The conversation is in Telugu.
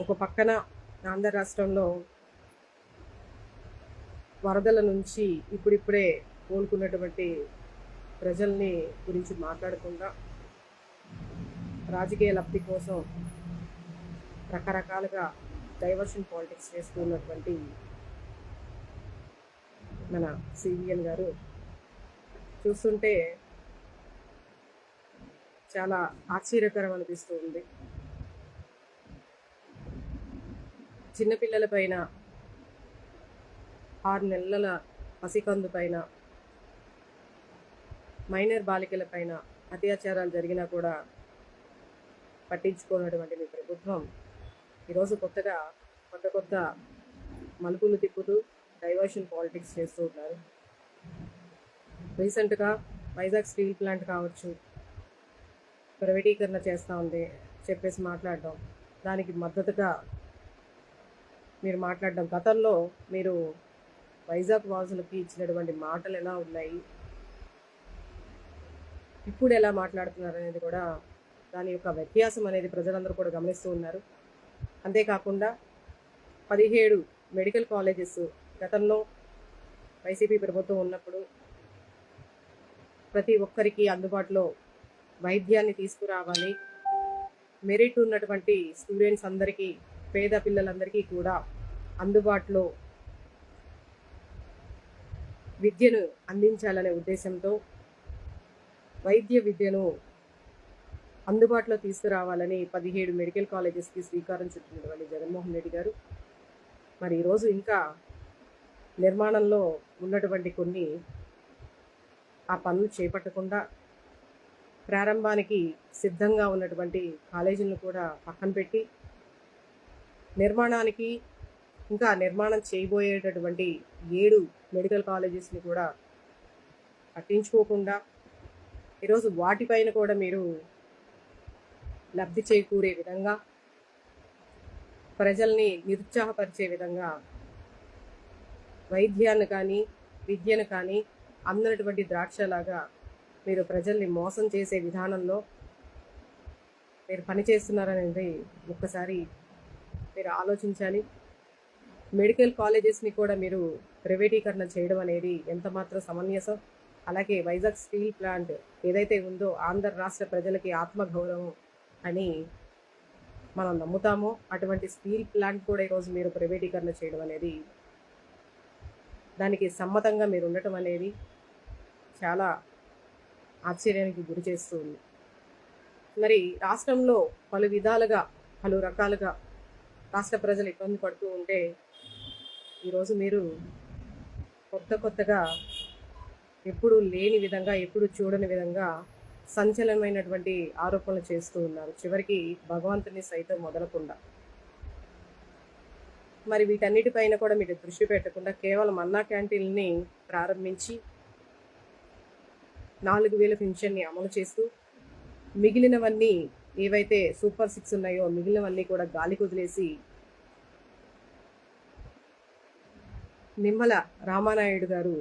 ఒక పక్కన ఆంధ్ర రాష్ట్రంలో వరదల నుంచి ఇప్పుడిప్పుడే కోలుకున్నటువంటి ప్రజల్ని గురించి మాట్లాడకుండా రాజకీయ లబ్ధి కోసం రకరకాలుగా డైవర్షన్ పాలిటిక్స్ చేస్తున్నటువంటి మన సివిఎన్ గారు. చూస్తుంటే చాలా ఆశ్చర్యకరం అనిపిస్తూ ఉంది చిన్నపిల్లల పైన ఆరు నెలల పసికందు పైన మైనర్ బాలికల పైన అత్యాచారాలు జరిగినా కూడా పట్టించుకోనటువంటి మీ ప్రభుత్వం ఈరోజు కొత్తగా కొత్త కొత్త మలుపులు తిప్పుతూ డైవర్షన్ పాలిటిక్స్ చేస్తూ ఉన్నారు. రీసెంట్గా వైజాగ్ స్టీల్ ప్లాంట్ కావచ్చు ప్రైవేటీకరణ చేస్తూ ఉంది చెప్పేసి మాట్లాడడం దానికి మద్దతుగా మీరు మాట్లాడడం గతంలో మీరు వైజాగ్ వాసులకి ఇచ్చినటువంటి మాటలు ఎలా ఉన్నాయి? ఇప్పుడు ఎలా మాట్లాడుతున్నారు అనేది కూడా దాని యొక్క వ్యత్యాసం అనేది ప్రజలందరూ కూడా గమనిస్తూ ఉన్నారు. అంతేకాకుండా పదిహేడు మెడికల్ కాలేజెస్ గతంలో వైసీపీ ప్రభుత్వం ఉన్నప్పుడు ప్రతి ఒక్కరికి అందుబాటులో వైద్యాన్ని తీసుకురావాలి. మెరిట్ ఉన్నటువంటి స్టూడెంట్స్ అందరికీ పేద పిల్లలందరికీ కూడా అందుబాటులో విద్యను అందించాలనే ఉద్దేశంతో వైద్య విద్యను అందుబాటులో తీసుకురావాలని పదిహేడు మెడికల్ కాలేజెస్కి శ్రీకారం చుట్టినటువంటి జగన్మోహన్ రెడ్డి గారు. మరి ఈరోజు ఇంకా నిర్మాణంలో ఉన్నటువంటి కొన్ని ఆ పనులు చేపట్టకుండా ప్రారంభానికి సిద్ధంగా ఉన్నటువంటి కాలేజీలను కూడా పక్కన పెట్టి నిర్మాణానికి ఇంకా నిర్మాణం చేయబోయేటటువంటి ఏడు మెడికల్ కాలేజెస్ని కూడా పట్టించుకోకుండా ఈరోజు వాటిపైన కూడా మీరు లబ్ధి చేకూరే విధంగా ప్రజల్ని నిరుత్సాహపరిచే విధంగా వైద్యాన్ని కానీ విద్యను కానీ అందనటువంటి ద్రాక్షలాగా మీరు ప్రజల్ని మోసం చేసే విధానంలో మీరు పనిచేస్తున్నారనేది ఒక్కసారి మీరు ఆలోచించాలి. మెడికల్ కాలేజెస్ని కూడా మీరు ప్రైవేటీకరణ చేయడం అనేది ఎంత మాత్రం సమంజసం. అలాగే వైజాగ్ స్టీల్ ప్లాంట్ ఏదైతే ఉందో ఆంధ్ర రాష్ట్ర ప్రజలకి ఆత్మగౌరవం అని మనం నమ్ముతామో అటువంటి స్టీల్ ప్లాంట్ కూడా ఈరోజు మీరు ప్రైవేటీకరణ చేయడం అనేది దానికి సమ్మతంగా మీరు ఉండటం అనేది చాలా ఆశ్చర్యానికి గురి చేస్తుంది. మరి రాష్ట్రంలో పలు విధాలుగా పలు రకాలుగా రాష్ట్ర ప్రజలు ఇబ్బంది పడుతూ ఉంటే ఈరోజు మీరు కొత్త కొత్తగా ఎప్పుడు లేని విధంగా ఎప్పుడు చూడని విధంగా సంచలనమైనటువంటి ఆరోపణలు చేస్తూ ఉన్నారు. చివరికి భగవంతుని సైతం మొదలకుండా. మరి వీటన్నిటిపైన కూడా మీరు దృష్టి పెట్టకుండా కేవలం అన్నా క్యాంటీన్ని ప్రారంభించి నాలుగు వేల పింఛన్ని అమలు చేస్తూ మిగిలినవన్నీ ఏవైతే సూపర్ సిక్స్ ఉన్నాయో మిగిలినవన్నీ కూడా గాలి కుదిలేసి నిమ్మల రామానాయుడు గారు